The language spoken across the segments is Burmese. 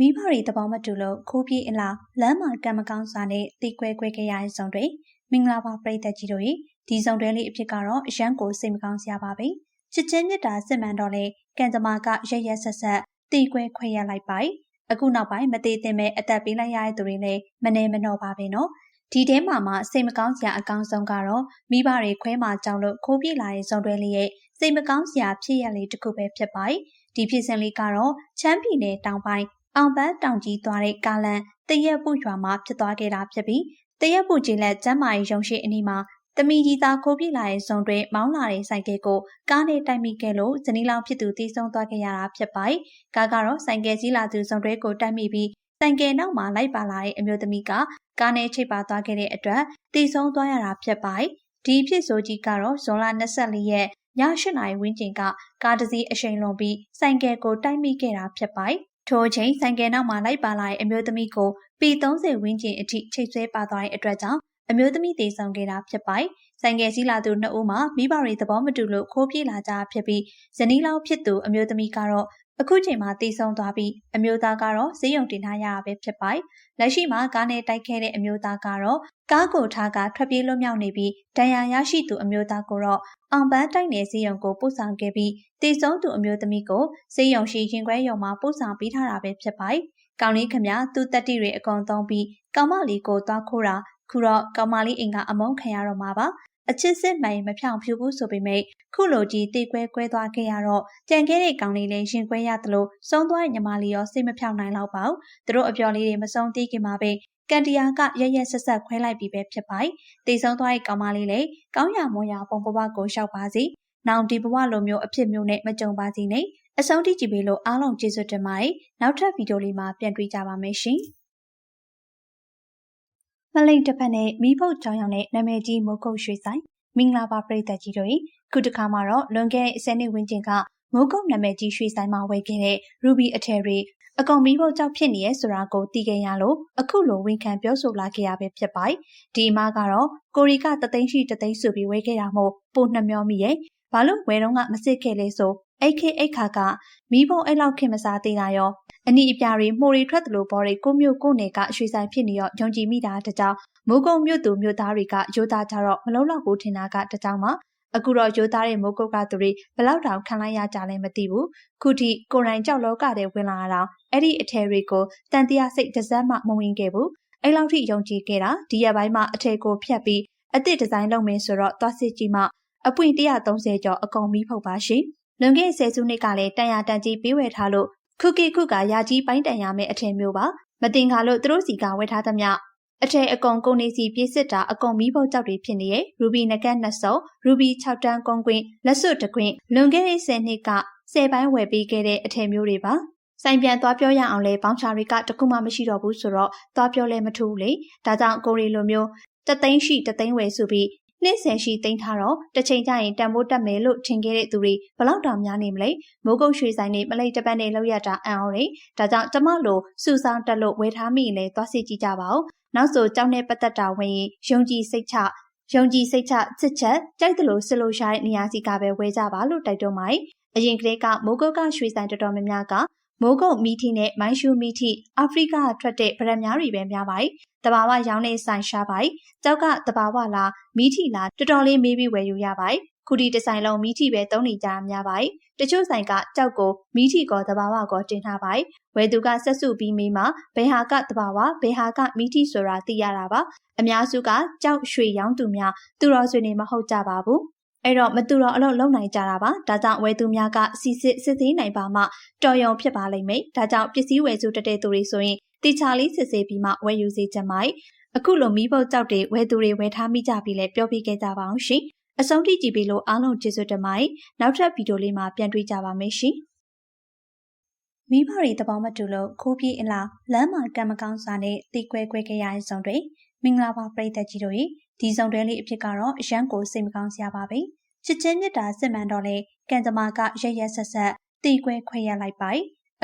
မိဘတွေသဘောမတူလို့ခိုးပြေးအလားလမ်းမှာကံမကောင်းစွာနဲ့တီကွဲကွဲခဲ့ရတဲ့ဇုံတွေမင်္ဂလာပါပရိသတ်ကြီးတို့ရေဒီဇုံတွဲလေးအဖြစ်ကတော့အရန်ကိုစိတ်မကောင်းစရာပါပဲချစ်ချင်းမြတ်တာစစ်မှန်တော့လေကံကြမ္မာကရရဆက်ဆက်တီကွဲခွဲရလိုက်ပါအခုနောက်ပိုင်းမသေးသင့်မဲ့အသက်ပေးလိုက်ရတဲ့သူတွေလည်းမနေမနှောပါပဲနော်ဒီထဲမှာမှစိတ်မကောင်းစရာအကောင်းဆုံးကတော့မိဘတွေခွဲမှကြောင်လို့ခိုးပြေးလာတဲ့ဇုံတွဲလေးရဲ့စိတ်မကောင်းစရာဖြစ်ရလေးတစ်ခုပဲဖြစ်ပါဒီဖြစ်စဉ်လေးကတော့ချမ်းပြည်နယ်တောင်ပိုင်း အောင်ပန်းတောင်ကြီးသွားတဲ့ကားလန်တရက်ပုရွာမှာဖြစ်သွားခဲ့တာဖြစ်ပြီးတရက်ပုကြီးလက်ကျမ်းမာရေးရုံရှိအနီးမှာတမီကြီးသားခိုးပြလာတဲ့ဇုံတွေမောင်းလာတဲ့ဆိုင်ကယ်ကိုကားနဲ့တိုက်မိခဲ့လို့ဇနီးလောင်ဖြစ်သူတီးဆုံးသွားခဲ့ရတာဖြစ်ပါတယ်။ကားကတော့ဆိုင်ကယ်ကြီးလာသူဇုံတွေကိုတိုက်မိပြီးဆိုင်ကယ်နောက်မှာလိုက်ပါလာတဲ့အမျိုးသမီးကကားနဲ့ချိတ်ပါသွားခဲ့တဲ့အတွက်တီးဆုံးသွားရတာဖြစ်ပါတယ်။ဒီဖြစ်ဆိုကြီးကတော့ဇွန်လ24ရက်ည8နာရီဝန်းကျင်ကကားတစ်စီးအရှိန်လွန်ပြီးဆိုင်ကယ်ကိုတိုက်မိခဲ့တာဖြစ်ပါတယ် ထိုအချိန်ဆိုင်ကယ်နောက်မှာလိုက်ပါလာတဲ့အမျိုးသမီးကိုပီ30ဝန်းကျင်အထိချိတ်ဆွဲပါသွားတဲ့အတွက်ကြောင့်အမျိုးသမီးတေဆောင်ခဲ့တာဖြစ်ပါတယ်။ဆိုင်ကယ်စီးလာသူနှစ်ဦးမှာမိဘတွေသဘောမတူလို့ခိုးပြေးလာကြဖြစ်ပြီးဇနီးလောင်ဖြစ်သူအမျိုးသမီးကတော့အခုချိန်မှာတည်ဆုံသွားပြီးအမျိုးသားကတော့ဈေးရုံတင်ထားရတာပဲဖြစ်ပါတယ်။လက်ရှိမှာကားနဲ့တိုက်ခဲ့တဲ့အမျိုးသားကတော့ကားကိုထားကထွက်ပြေးလွတ်မြောက်နေပြီးဒဏ်ရာရရှိသူအမျိုးသားကိုတော့ အောင်ပန်းတိုက်နယ်ဈေးရုံကိုပို့ဆောင်ခဲ့ပြီးတည်ဆုံသူအမျိုးသမီးကိုဈေးရုံရှိရင်ခွဲရုံမှာပို့ဆောင်ပေးထားတာပဲဖြစ်ပါတယ်။ကောင်လေးခမသူတက်တီတွေအကုန်သုံးပြီးကောင်မလေးကိုသွားခိုးတာခုတော့ကောင်မလေးအိမ်ကအမုန်းခံရတော့မှာပါအချစ်စစ်မှန်မဖြောင်ဖြူဘူးဆိုပေမဲ့ခုလိုကြီးတေကွဲကွဲသွားခဲ့ရတော့ကြံခဲ့တဲ့ကောင်လေးလည်းရှင်ကွဲရသလိုဆုံးသွားတဲ့ညီမလေးရောစိတ်မဖြောင်နိုင်တော့ပါဘူးသူတို့အပြော်လေးတွေမဆုံးသေးခင်မှာပဲ ကန်တီယာကရရက်ဆက်ဆက်ခွဲလိုက်ပြီးပဲဖြစ်ပါတယ်တေဆုံးသွားတဲ့ကောင်မလေးလည်းကောင်းရမွန်ရပုံပပကိုရှောက်ပါစီနောင်ဒီဘဝလိုမျိုးအဖြစ်မျိုးနဲ့မကြုံပါစီနဲ့အဆုံးထိကြည့်ပေးလို့အားလုံးကျေးဇူးတင်ပါတယ်နောက်ထပ်ဗီဒီယိုလေးမှာပြန်တွေ့ကြပါမယ်ရှင်မလိတ်တစ်ဖက်နဲ့မိဖို့ကြောင်ရောင်နဲ့နာမည်ကြီးမိုးကုတ်ရွှေဆိုင်မင်္ဂလာပါပရိသတ်ကြီးတို့ခုတစ်ခါမှာတော့လွန်ခဲ့တဲ့10နှစ်ဝန်းကျင်ကမိုးကုတ်နာမည်ကြီးရွှေဆိုင်မှာဝယ်ခဲ့တဲ့ Ruby အထည်တွေ အကောင်မိဖို့ကြောက်ဖြစ်နေရဲ့ဆိုတာကိုသိခဲ့ရလို့အခုလိုဝန်ခံပြောဆိုလာခဲ့ရပဲဖြစ်ပါတယ်ဒီအမကတော့ကိုရီကတသိန်းရှိတသိန်းဆိုပြီးဝယ်ခဲ့တာမို့ပိုနှမျောမိရဲ့ဘာလို့ဝယ်တော့ကမစစ်ခဲ့လဲဆိုအိတ်ခေအိတ်ခါကမိဘအဲ့လောက်ခင်မစားသေးတာရောအနီအပြာတွေမှုတွေထွက်သလိုပေါ်တွေကိုမျိုးကိုနယ်ကရွှေဆိုင်ဖြစ်နေရောယုံကြည်မိတာတကြောင်မိုးကုတ်မြို့သူမြို့သားတွေကရိုးသားကြတော့မလုံးလောက်ကိုထင်တာကတကြောင်မှ အခုတော့ရိုးသားတဲ့မိုးကုတ်ကသူတွေဘလောက်တောင်ခံလိုက်ရကြလဲမသိဘူးခုထိကိုရိုင်းကြောက်လောကတဲ့ဝင်လာတာအဲ့ဒီအထည်တွေကိုတန်တရားစိတ်တစ်စက်မှမဝင်ခဲ့ဘူးအဲ့လောက်ထိယုံကြည်ခဲ့တာဒီရက်ပိုင်းမှာအထည်ကိုဖြတ်ပြီးအစ်စ်ဒီဇိုင်းလုပ်မင်းဆိုတော့သွားစစ်ကြည့်မှအပွင့်130ကျော်အကုန်မီးဖုတ်ပါရှင်လွန်ခဲ့ဆယ်စုနှစ်ကလည်းတန်ရာတန်ကြီးပေးဝယ်ထားလို့ခုကီခုကရာကြီးပိုင်းတန်ရမယ့်အထည်မျိုးပါမတင်ကားလို့သူတို့စီကဝယ်ထားသမျှ အထည်အကုန်ကုန်နေစီပြည့်စစ်တာအကုန်မီးဖို့ကြောက်တွေဖြစ်နေရဲ့ရူဘီနကတ်နှစ်စုံရူဘီ6တန်းကုန်းကွင်းလက်စွပ်တကွင်းလွန်ခဲ့တဲ့10နှစ်က10ပိုင်းဝယ်ပေးခဲ့တဲ့အထည်မျိုးတွေပါဆိုင်ပြန်သွားပြောရအောင်လဲဘောင်းချာတွေကတခုမှမရှိတော့ဘူးဆိုတော့သွားပြောလဲမထူးလေဒါကြောင့်ကိုရီလိုမျိုးတသိန်းရှိတသိန်းဝယ်ဆိုပြီး နှစ်ဆယ်ရှိသိမ်းထားတော့တစ်ချိန်ကျရင်တန်ဖိုးတက်မယ်လို့ထင်ခဲ့တဲ့သူတွေဘလောက်တောင်များနေမလဲမိုးကုတ်ရွှေဆိုင်နေမလိတ်တပတ်နေလောက်ရတာအံ့ဩတယ်ဒါကြောင့်ကျမလိုစူဆောင်းတက်လို့ဝယ်ထားမိရင်လည်းသွားစစ်ကြည့်ကြပါဦးနောက်ဆိုကြောင်းနဲ့ပတ်သက်တာဝင်ရင်ယုံကြည်စိတ်ချယုံကြည်စိတ်ချစစ်ချက်ကြိုက်တယ်လို့စစ်လို့ရတဲ့နေရာစီကပဲဝယ်ကြပါလို့တိုက်တွန်းပါတယ်အရင်ကတည်းကမိုးကုတ်ကရွှေဆိုင်တော်တော်များများက မိုးကုတ်မီထီနဲ့မိုင်းရှူမီထီအာဖရိကထွက်တဲ့ဗရက်များတွေပဲများပါတယ်။တဘာဝရောင်းနေဆိုင်ရှားပါတယ်။ကြောက်ကတဘာဝလားမီထီလားတော်တော်လေးမေးပြီးဝယ်ယူရပါတယ်။ခုဒီဒီဇိုင်လုံးမီထီပဲသုံးနေကြများပါတယ်။တချို့ဆိုင်ကကြောက်ကိုမီထီကောတဘာဝကောတင်ထားပါတယ်။ဝယ်သူကဆက်စုပြီးမေးမှဘယ်ဟာကတဘာဝဘယ်ဟာကမီထီဆိုတာသိရတာပါ။အများစုကကြောက်ရွှေရောင်းသူများသူတော်ဆွေနေမဟုတ်ကြပါဘူး။ အဲ့တော့မတူတော့အလုပ်လုပ်နိုင်ကြတာပါဒါကြောင့်ဝယ်သူများကစီစစ်စစ်သေးနိုင်ပါမှတော်ရုံဖြစ်ပါလိမ့်မယ်ဒါကြောင့်ပစ္စည်းဝယ်စုတက်တဲ့သူတွေဆိုရင်တိချာလေးစစ်ဆေးပြီးမှဝယ်ယူစေချင်ပါတယ်အခုလိုမိဖို့ကြောက်တွေဝယ်သူတွေဝယ်ထားမိကြပြီလဲပြောပြခဲ့ကြပါအောင်ရှင်အဆုံးထိကြည့်ပြီးလို့အားလုံးကျေးဇူးတင်ပါတယ်နောက်ထပ်ဗီဒီယိုလေးမှာပြန်တွေ့ကြပါမယ်ရှင်မိဘတွေတပေါင်းမတူလို့ခိုးပြေးအလားလမ်းမှာကံမကောင်းစွာနဲ့တီကွဲကွဲခဲ့ရတဲ့ဇုံတွေမင်္ဂလာပါပရိသတ်ကြီးတို့ ဒီစုံတွဲလေးအဖြစ်ကတော့အရန်ကိုစိတ်မကောင်းစရာပါပဲချစ်ချင်းမြတ်တာစစ်မှန်တော့လေကံကြမ္မာကရရဆက်ဆက်တီကွဲခွဲရလိုက်ပါ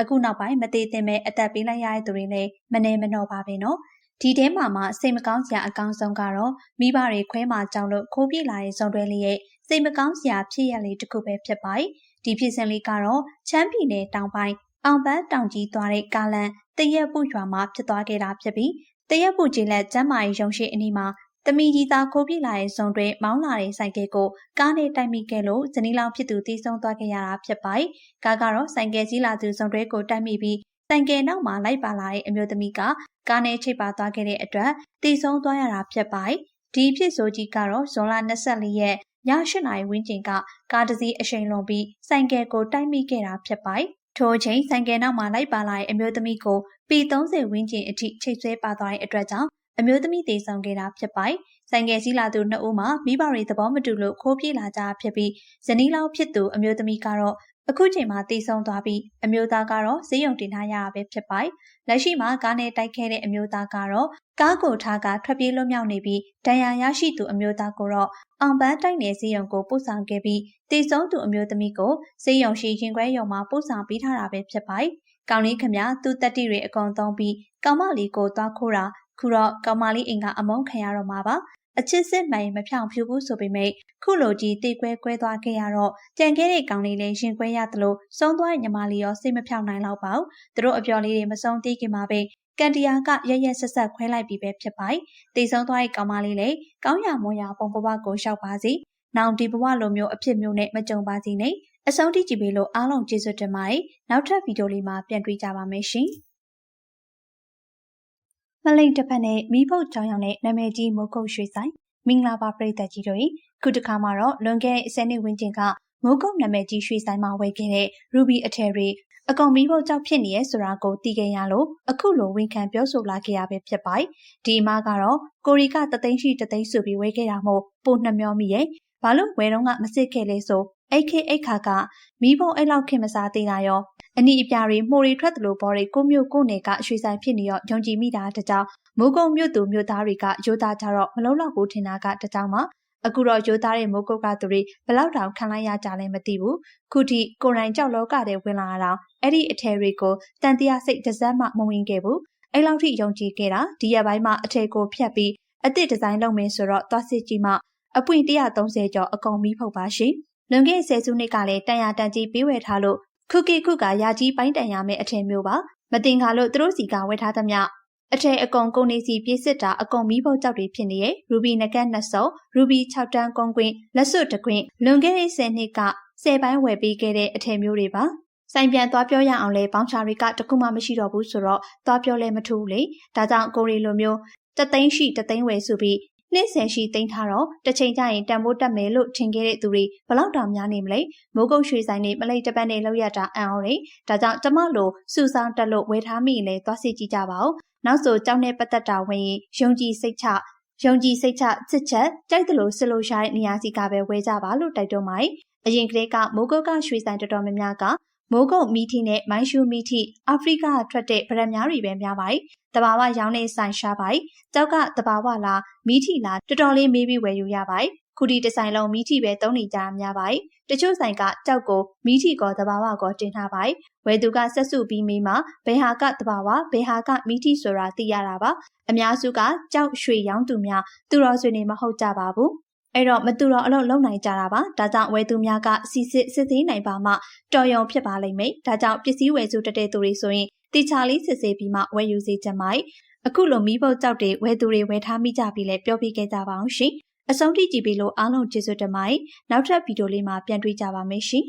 အခုနောက်ပိုင်းမသေးသင့်မဲ့အသက်ပေးလိုက်ရတဲ့သူတွေလည်းမနေမနှောပါပဲနော်ဒီထဲမှာမှစိတ်မကောင်းစရာအကောင်းဆုံးကတော့မိဘတွေခွဲမှကြောင်လို့ခိုးပြေးလာတဲ့ဇုံတွဲလေးရဲ့စိတ်မကောင်းစရာဖြစ်ရလေးတစ်ခုပဲဖြစ်ပါတယ်ဒီဖြစ်စဉ်လေးကတော့ချမ်းပြည်နယ်တောင်ပိုင်းအောင်ပန်းတောင်ကြီးသွားတဲ့ကားလန်တရက်ပုရွာမှာဖြစ်သွားခဲ့တာဖြစ်ပြီးတရက်ပုကျေးလက်ကျမ်းမာရေးရုံရှိအနီးမှာ တမီကြီးသားခိုးပြလာတဲ့ဇုံတွင်မောင်းလာတဲ့ဆိုင်ကယ်ကိုကားနဲ့တိုက်မိခဲ့လို့ဇနီးလောင်ဖြစ်သူတီးဆုံးသွားခဲ့ရတာဖြစ်ပါတယ်။ကားကတော့ဆိုင်ကယ်စီးလာသူဇုံတွဲကိုတိုက်မိပြီးဆိုင်ကယ်နောက်မှာလိုက်ပါလာတဲ့အမျိုးသမီးကကားနဲ့ချိတ်ပါသွားခဲ့တဲ့အတွက်တီးဆုံးသွားရတာဖြစ်ပါတယ်။ဒီဖြစ်ဆိုကြီးကတော့ဇွန်လ24ရက်ည8နာရီဝန်းကျင်ကကားတစ်စီးအရှိန်လွန်ပြီးဆိုင်ကယ်ကိုတိုက်မိခဲ့တာဖြစ်ပါတယ်။ထိုအချိန်ဆိုင်ကယ်နောက်မှာလိုက်ပါလာတဲ့အမျိုးသမီးကိုပီ30 ဝန်းကျင်အထိချိတ်ဆွဲပါသွားတဲ့အတွက်ကြောင့် အမျိုးသမီးတေဆောင်ခဲ့တာဖြစ်ပါတယ်။ဆိုင်ကယ်စီးလာသူနှစ်ဦးမှာမိဘတွေသဘောမတူလို့ခိုးပြေးလာကြဖြစ်ပြီးဇနီးလောင်ဖြစ်သူအမျိုးသမီးကတော့အခုချိန်မှာတည်ဆုံသွားပြီးအမျိုးသားကတော့ဈေးရုံတင်ထားရတာပဲဖြစ်ပါတယ်။လက်ရှိမှာကားနဲ့တိုက်ခဲ့တဲ့အမျိုးသားကတော့ကားကိုထားကထွက်ပြေးလွတ်မြောက်နေပြီးဒဏ်ရာရရှိသူအမျိုးသားကိုတော့အောင်ပန်းတိုက်နယ်ဈေးရုံကိုပို့ဆောင်ခဲ့ပြီးတည်ဆုံသူအမျိုးသမီးကိုဈေးရုံရှိရင်ခွဲရုံမှာပို့ဆောင်ပေးထားတာပဲဖြစ်ပါတယ်။ကောင်းလေးခမသူတက်တီတွေအကုန်သုံးပြီးကောင်မလေးကိုသွားခိုးတာ ခုတော့ကောင်မလေးအိမ်ကအမုန်းခံရတော့မှာပါအချစ်စစ်မှန်မဖြောင်ဖြူဘူးဆိုပေမဲ့ခုလိုကြီးတိတ်ကွဲကွဲသွားခဲ့ရတော့ကြံခဲ့တဲ့ကောင်လေးလည်းရင်ကွဲရသလိုဆုံးသွားညီမလေးရောစိတ်မဖြောင်နိုင်တော့ပါဘူးသူတို့အပျော်လေးတွေမဆုံးသေးခင်မှာပဲကန်တရာကရရက်ဆက်ဆက်ခွဲလိုက်ပြီးပဲဖြစ်ပါတယ်တိတ်ဆုံးသွားတဲ့ကောင်မလေးလည်းကောင်းရမွန်ရပုံပပကိုရှောက်ပါစီနောင်ဒီဘဝလိုမျိုးအဖြစ်မျိုးနဲ့မကြုံပါစေနဲ့အဆုံးထိကြည့်ပေးလို့အားလုံးကျေးဇူးတင်ပါတယ်နောက်ထပ်ဗီဒီယိုလေးမှာပြန်တွေ့ကြပါမယ်ရှင် မလိန်တစ်ဖက်နဲ့မိဖို့ကြောင်ရောင်နဲ့နာမည်ကြီးမိုးကုတ်ရွှေဆိုင်မင်္ဂလာပါပရိသတ်ကြီးတို့ခုတစ်ခါမှာတော့လွန်ခဲ့တဲ့10နှစ်ဝန်းကျင်ကမိုးကုတ်နာမည်ကြီးရွှေဆိုင်မှာဝယ်ခဲ့တဲ့ Ruby အထည်တွေအကောင်မိဖို့ကြောက်ဖြစ်နေရဲဆိုတာကိုသိခဲ့ရလို့အခုလိုဝန်ခံပြောဆိုလာခဲ့ရပဲဖြစ်ပါတယ်ဒီအမကတော့ကိုရီကတသိန်းရှိတသိန်းဆိုပြီးဝယ်ခဲ့တာမို့ပိုနှမျောမိရဲ့ဘာလို့ဝယ်တော့ကမစစ်ခဲ့လဲဆိုအိတ်ခေအိတ်ခါကမိဘအဲ့လောက်ခင်မစားသေးတာရော အနီအပြာတွေမှုတွေထွက်သလိုပေါ်တွေကိုမျိုးကိုနယ်ကရွှေဆိုင်ဖြစ်နေရောယုံကြည်မိတာတကြောင်မိုးကုံမြို့သူမြို့သားတွေကရိုးသားကြတော့မလုံးလောက်ဘူးထင်တာကတကြောင်မှအခုတော့ရိုးသားတဲ့မိုးကုတ်ကသူတွေဘလောက်တောင်ခံလိုက်ရကြလဲမသိဘူးခုထိကိုရိုင်းကြောက်လောကတဲ့ဝင်လာတာအဲ့ဒီအထည်တွေကိုတန်တရားစိတ်တစ်စက်မှမဝင်ခဲ့ဘူးအဲ့လောက်ထိယုံကြည်ခဲ့တာဒီရက်ပိုင်းမှာအထည်ကိုဖြတ်ပြီးအသစ်ဒီဇိုင်းလုပ်မယ်ဆိုတော့သွားစစ်ကြည့်မှအပွင့်130ကျော်အကုန်ပြီးဖုတ်ပါရှင်လွန်ခဲ့ဆယ်စုနှစ်ကလည်းတန်ရာတန်ကြီးပေးဝယ်ထားလို့ ခုကိခုကရာကြီးပိုင်းတန်ရမယ့်အထည်မျိုးပါမတင်ကားလို့သူတို့စီကဝယ်ထားသမျှအထည်အကုန်ကုန်နေစီပြည့်စစ်တာအကုန်မီးဖို့ကြောက်တွေဖြစ်နေရဲ့ရူဘီနကတ်နှစ်စုံရူဘီ6တန်းကွန်ကွင်းလက်စွပ်တကွင်းလွန်ခဲ့တဲ့10နှစ်က10ပိုင်းဝယ်ပေးခဲ့တဲ့အထည်မျိုးတွေပါဆိုင်ပြန်သွားပြောရအောင်လဲဘောင်းချာတွေကတခုမှမရှိတော့ဘူးဆိုတော့သွားပြောလဲမထူးလေဒါကြောင့်ကိုရီလိုမျိုးတသိန်းရှိတသိန်းဝယ်စုပြီး နှစ်ဆယ်ရှိသိမ်းထားတော့တစ်ချိန်ကျရင်တန်ဖိုးတက်မယ်လို့ထင်ခဲ့တဲ့သူတွေဘလောက်တောင်များနေမလဲမိုးကုတ်ရွှေဆိုင်နေမလိတ်တပတ်နဲ့လောက်ရတာအံ့ဩတယ်ဒါကြောင့်ကျမလိုစူဆောင်းတက်လို့ဝယ်ထားမိရင်လည်းသွားစစ်ကြည့်ကြပါဦးနောက်ဆိုကြောင်းနဲ့ပတ်သက်တာဝင်ရင်ယုံကြည်စိတ်ချယုံကြည်စိတ်ချစစ်ချက်ကြိုက်တယ်လို့စစ်လို့ရှာတဲ့နေရာစီကပဲဝယ်ကြပါလို့တိုက်တွန်းပါတယ်အရင်ကတည်းကမိုးကုတ်ကရွှေဆိုင်တော်တော်များများက မိုးကုတ်မီထီနဲ့မိုင်းရှူမီထီအာဖရိကထွက်တဲ့ဗရက်များတွေပဲများပါတယ်။တဘာဝရောင်းနေဆိုင်ရှားပါတယ်။ကြောက်ကတဘာဝလားမီထီလားတော်တော်လေးမေးပြီးဝယ်ယူရပါတယ်။ခုဒီဒီဇိုင်းလုံးမီထီပဲသုံးနေကြများပါတယ်။တချို့ဆိုင်ကကြောက်ကိုမီထီကောတဘာဝကောတင်ထားပါတယ်။ဝယ်သူကဆက်စုပြီးမေးမှဘယ်ဟာကတဘာဝဘယ်ဟာကမီထီဆိုတာသိရတာပါ။အများစုကကြောက်ရွှေရောင်းသူများသူတော်ဆွေနေမဟုတ်ကြပါဘူး။ အဲ့တော့မတူတော့အလုပ်လုပ်နိုင်ကြတာပါဒါကြောင့်ဝယ်သူများကစီစစ်စစ်သေးနိုင်ပါမှတော်ရုံဖြစ်ပါလိမ့်မယ်ဒါကြောင့်ပစ္စည်းဝယ်စုတတဲ့သူတွေဆိုရင်တေချာလေးစစ်ဆေးပြီးမှဝယ်ယူစေချင်ပါတယ်အခုလိုမီးပုတ်ကြောက်တွေဝယ်သူတွေဝယ်ထားမိကြပြီလဲပြောပြခဲ့ကြပါအောင်ရှင်အဆုံးထိကြည့်ပြီးလို့အားလုံးကျေးဇူးတင်ပါတယ်နောက်ထပ်ဗီဒီယိုလေးမှာပြန်တွေ့ကြပါမယ်ရှင်